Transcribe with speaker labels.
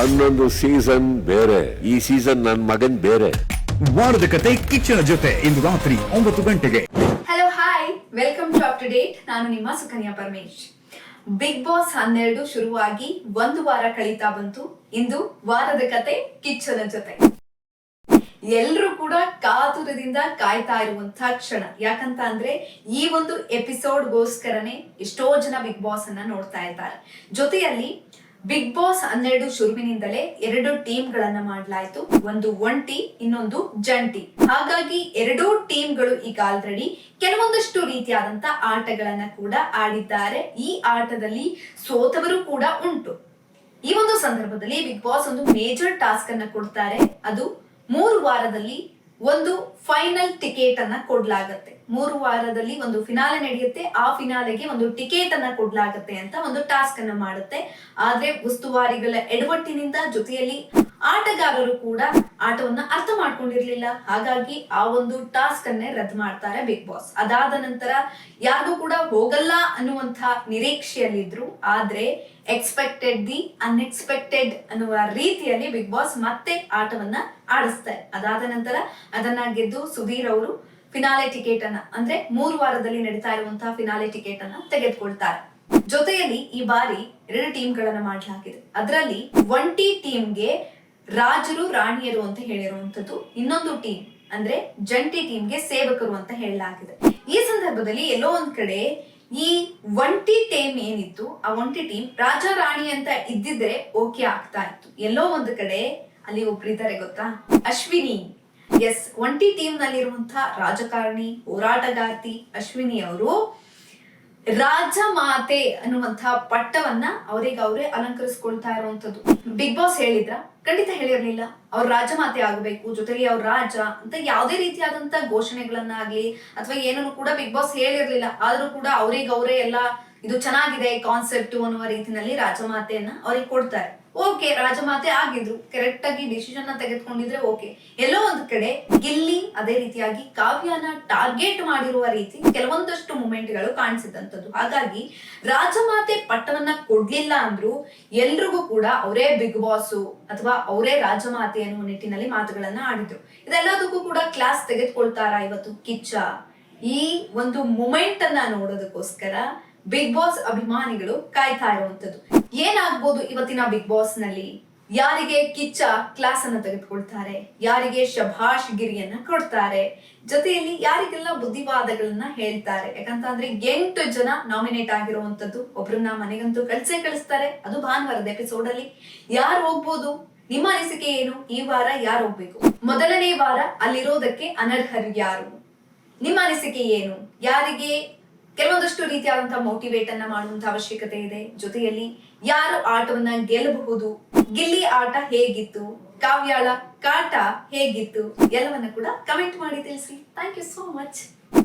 Speaker 1: ಹನ್ನೊಂದು ಸೀಸನ್ ಬೇರೆ. ಈ ಸೀಸನ್ ನನ್ನ ಮಗನ್ ಬೇರೆ.
Speaker 2: ವಾರದ ಕತೆ ಕಿಚ್ಚನ ಜೊತೆ ಇಂದು ರಾತ್ರಿ ಒಂಬತ್ತು ಗಂಟೆಗೆ.
Speaker 3: Hello hi welcome to up to date ನಾನು ನಿಮ್ಮ ಸುಕನ್ಯಾ ಪರಮೇಶ್. ಬಿಗ್ ಬಾಸ್ ಹನ್ನೆರಡು ಶುರುವಾಗಿ ಒಂದು ವಾರ ಕಳೀತಾ ಬಂತು. ಇಂದು ವಾರದ ಕತೆ ಕಿಚ್ಚನ ಜೊತೆ. ಎಲ್ರೂ ಕೂಡ ಕಾತುರದಿಂದ ಕಾಯ್ತಾ ಇರುವಂತಹ ಕ್ಷಣ. ಯಾಕಂತ ಅಂದ್ರೆ ಈ ಒಂದು ಎಪಿಸೋಡ್ಗೋಸ್ಕರನೇ ಎಷ್ಟೋ ಜನ ಬಿಗ್ ಬಾಸ್ ಅನ್ನ ನೋಡ್ತಾ ಇದ್ದಾರೆ. ಜೊತೆಯಲ್ಲಿ ಬಿಗ್ ಬಾಸ್ ಹನ್ನೆರಡು ಶುರುವಿನಿಂದಲೇ ಎರಡು ಟೀಮ್ ಗಳನ್ನ ಮಾಡಲಾಯಿತು. ಒಂದು ಒಂಟಿ ಇನ್ನೊಂದು ಜಂಟಿ ಹಾಗಾಗಿ ಎರಡೂ ಟೀಮ್ಗಳು ಈಗ ಆಲ್ರೆಡಿ ಕೆಲವೊಂದಷ್ಟು ರೀತಿಯಾದಂತ ಆಟಗಳನ್ನ ಕೂಡ ಆಡಿದ್ದಾರೆ. ಈ ಆಟದಲ್ಲಿ ಸೋತವರು ಕೂಡ ಉಂಟು. ಈ ಒಂದು ಸಂದರ್ಭದಲ್ಲಿ ಬಿಗ್ ಬಾಸ್ ಒಂದು ಮೇಜರ್ ಟಾಸ್ಕ್ ಅನ್ನ ಕೊಡ್ತಾರೆ. ಅದು ಮೂರು ವಾರದಲ್ಲಿ ಒಂದು ಫೈನಲ್ ಟಿಕೆಟ್ ಅನ್ನ ಕೊಡ್ಲಾಗತ್ತೆ. ಮೂರು ವಾರದಲ್ಲಿ ಒಂದು ಫಿನಾಲೆ ನಡೆಯುತ್ತೆ. ಆ ಫಿನಾಲೆಗೆ ಒಂದು ಟಿಕೆಟ್ ಅನ್ನ ಕೊಡ್ಲಾಗತ್ತೆ ಅಂತ ಒಂದು ಟಾಸ್ಕ್ ಅನ್ನ ಮಾಡುತ್ತೆ. ಆದ್ರೆ ಉಸ್ತುವಾರಿಗಳ ಎಡವಟ್ಟಿನಿಂದ ಜೊತೆಯಲ್ಲಿ ಆಟಗಾರರು ಕೂಡ ಆಟವನ್ನ ಅರ್ಥ ಮಾಡ್ಕೊಂಡಿರ್ಲಿಲ್ಲ. ಹಾಗಾಗಿ ಆ ಒಂದು ಟಾಸ್ಕ್ ಅನ್ನೇ ರದ್ದು ಮಾಡ್ತಾರೆ ಬಿಗ್ ಬಾಸ್ ಅದಾದ ನಂತರ ಯಾರಿಗೂ ಕೂಡ ಹೋಗಲ್ಲ ಅನ್ನುವಂತ ನಿರೀಕ್ಷೆಯಲ್ಲಿದ್ರು. ಆದ್ರೆ ಎಕ್ಸ್ಪೆಕ್ಟೆಡ್ ದಿ ಅನ್ಎಕ್ಸ್ಪೆಕ್ಟೆಡ್ ಅನ್ನುವ ರೀತಿಯಲ್ಲಿ ಬಿಗ್ ಬಾಸ್ ಮತ್ತೆ ಆಟವನ್ನ ಆಡಿಸ್ತಾರೆ. ಅದಾದ ನಂತರ ಅದನ್ನ ಗೆದ್ದು ಸುಧೀರ್ ಅವರು ಫಿನಾಲೆ ಟಿಕೆಟ್ ಅನ್ನ, ಅಂದ್ರೆ ಮೂರು ವಾರದಲ್ಲಿ ನಡೀತಾ ಇರುವಂತಹ ಫಿನಾಲೆ ಟಿಕೆಟ್ ಅನ್ನ ತೆಗೆದುಕೊಳ್ತಾರೆ. ಜೊತೆಯಲ್ಲಿ ಈ ಬಾರಿ ಎರಡು ಟೀಮ್ ಗಳನ್ನ ಮಾಡಲಾಗಿದೆ. ಅದರಲ್ಲಿ ಒಂಟಿ ಟೀಮ್ಗೆ ರಾಜರು, ರಾಣಿಯರು ಅಂತ ಹೇಳಿರುವಂತದ್ದು ಇನ್ನೊಂದು ಟೀಮ್ ಅಂದ್ರೆ ಜಂಟಿ ಟೀಮ್ಗೆ ಸೇವಕರು ಅಂತ ಹೇಳಲಾಗಿದೆ. ಈ ಸಂದರ್ಭದಲ್ಲಿ ಎಲ್ಲೋ ಒಂದ್ ಕಡೆ ಈ ಒಂಟಿ ಟೀಮ್ ಏನಿತ್ತು, ಆ ಒಂಟಿ ಟೀಮ್ ರಾಜ, ರಾಣಿ ಅಂತ ಇದ್ದಿದ್ರೆ ಓಕೆ ಆಗ್ತಾ ಇತ್ತು. ಎಲ್ಲೋ ಒಂದು ಕಡೆ ಅಲ್ಲಿ ಒಬ್ರಿದ್ದಾರೆ ಗೊತ್ತಾ? ಅಶ್ವಿನಿ. ಎಸ್ ಒಂಟಿ ಟೀಮ್ ನಲ್ಲಿರುವಂತಹ ರಾಜಕಾರಣಿ, ಹೋರಾಟಗಾರ್ತಿ ಅಶ್ವಿನಿ ಅವರು ರಾಜಮಾತೆ ಅನ್ನುವಂತಹ ಪಟ್ಟವನ್ನ ಅವರಿಗೆ ಅವರೇ ಅಲಂಕರಿಸ್ಕೊಳ್ತಾ ಇರುವಂತದ್ದು ಬಿಗ್ ಬಾಸ್ ಹೇಳಿದ್ರ, ಖಂಡಿತ ಹೇಳಿರ್ಲಿಲ್ಲ. ಅವ್ರ ರಾಜಮಾತೆ ಆಗಬೇಕು, ಜೊತೆಗೆ ಅವ್ರ ರಾಜ ಅಂತ ಯಾವುದೇ ರೀತಿಯಾದಂತ ಘೋಷಣೆಗಳನ್ನಾಗ್ಲಿ ಅಥವಾ ಏನನ್ನು ಕೂಡ ಬಿಗ್ ಬಾಸ್ ಹೇಳಿರ್ಲಿಲ್ಲ. ಆದ್ರೂ ಕೂಡ ಅವ್ರಿಗೆ ಅವರೇ ಎಲ್ಲ ಇದು ಚೆನ್ನಾಗಿದೆ ಕಾನ್ಸೆಪ್ಟ್ ಅನ್ನುವ ರೀತಿನಲ್ಲಿ ರಾಜಮಾತೆಯನ್ನ ಅವ್ರಿಗೆ ಕೊಡ್ತಾರೆ. ಓಕೆ ರಾಜಮಾತೆ ಆಗಿದ್ರು. ಕರೆಕ್ಟ್ ಆಗಿ ಡಿಸಿಷನ್ ತೆಗೆದುಕೊಂಡಿದ್ರೆ ಓಕೆ ಎಲ್ಲೋ ಒಂದ್ ಕಡೆ ಗಿಲ್ಲಿ ಅದೇ ರೀತಿಯಾಗಿ ಕಾವ್ಯನ ಟಾರ್ಗೆಟ್ ಮಾಡಿರುವ ರೀತಿ ಕೆಲವೊಂದಷ್ಟು ಮೂಮೆಂಟ್ಗಳು ಕಾಣಿಸಿದಂತದ್ದು. ಹಾಗಾಗಿ ರಾಜಮಾತೆ ಪಟ್ಟವನ್ನ ಕೊಡ್ಲಿಲ್ಲ ಅಂದ್ರೂ ಎಲ್ರಿಗೂ ಕೂಡ ಅವರೇ ಬಿಗ್ ಬಾಸು ಅಥವಾ ಅವರೇ ರಾಜಮಾತೆ ಅನ್ನುವ ನಿಟ್ಟಿನಲ್ಲಿ ಮಾತುಗಳನ್ನ ಆಡಿದ್ರು. ಇದೆಲ್ಲದಕ್ಕೂ ಕೂಡ ಕ್ಲಾಸ್ ತೆಗೆದುಕೊಳ್ತಾರ ಇವತ್ತು ಕಿಚ್ಚ? ಈ ಒಂದು ಮೂಮೆಂಟ್ ಅನ್ನ ನೋಡೋದಕ್ಕೋಸ್ಕರ ಬಿಗ್ ಬಾಸ್ ಅಭಿಮಾನಿಗಳು ಕಾಯ್ತಾ ಇರುವಂತದ್ದು. ಏನಾಗ್ಬೋದು ಇವತ್ತಿನ ಬಿಗ್ ಬಾಸ್ನಲ್ಲಿ? ಯಾರಿಗೆ ಕಿಚ್ಚ ಕ್ಲಾಸ್ ಅನ್ನ ತೆಗೆದುಕೊಳ್ತಾರೆ, ಯಾರಿಗೆ ಶಭಾಷ್ ಗಿರಿಯನ್ನ ಕೊಡ್ತಾರೆ, ಜೊತೆಯಲ್ಲಿ ಯಾರಿಗೆಲ್ಲ ಬುದ್ಧಿವಾದಗಳನ್ನ ಹೇಳ್ತಾರೆ. ಯಾಕಂತಂದ್ರೆ ಎಂಟು ಜನ ನಾಮಿನೇಟ್ ಆಗಿರುವಂತದ್ದು ಒಬ್ರನ್ನ ಮನೆಗಂತೂ ಕಳ್ಸೇ ಕಳಿಸ್ತಾರೆ. ಅದು ಭಾನುವಾರದ ಎಪಿಸೋಡ್ ಅಲ್ಲಿ. ಯಾರು ಹೋಗ್ಬೋದು? ನಿಮ್ಮ ಅನಿಸಿಕೆ ಏನು? ಈ ವಾರ ಯಾರು ಹೋಗ್ಬೇಕು? ಮೊದಲನೇ ವಾರ ಅಲ್ಲಿರೋದಕ್ಕೆ ಅನರ್ಹರು ಯಾರು? ನಿಮ್ಮ ಅನಿಸಿಕೆ ಏನು? ಯಾರಿಗೆ ಕೆಲವೊಂದಷ್ಟು ರೀತಿಯಾದಂತಹ ಮೋಟಿವೇಟ್ ಅನ್ನ ಮಾಡುವಂತ ಅವಶ್ಯಕತೆ ಇದೆ. ಜೊತೆಯಲ್ಲಿ ಯಾರು ಆಟವನ್ನ ಗೆಲ್ಲಬಹುದು? ಗಿಲ್ಲಿ ಆಟ ಹೇಗಿತ್ತು? ಕಾವ್ಯಾಳ ಕಾಟ ಹೇಗಿತ್ತು? ಎಲ್ಲವನ್ನ ಕೂಡ ಕಮೆಂಟ್ ಮಾಡಿ ತಿಳಿಸಿ ಥ್ಯಾಂಕ್ ಯು ಸೋ ಮಚ್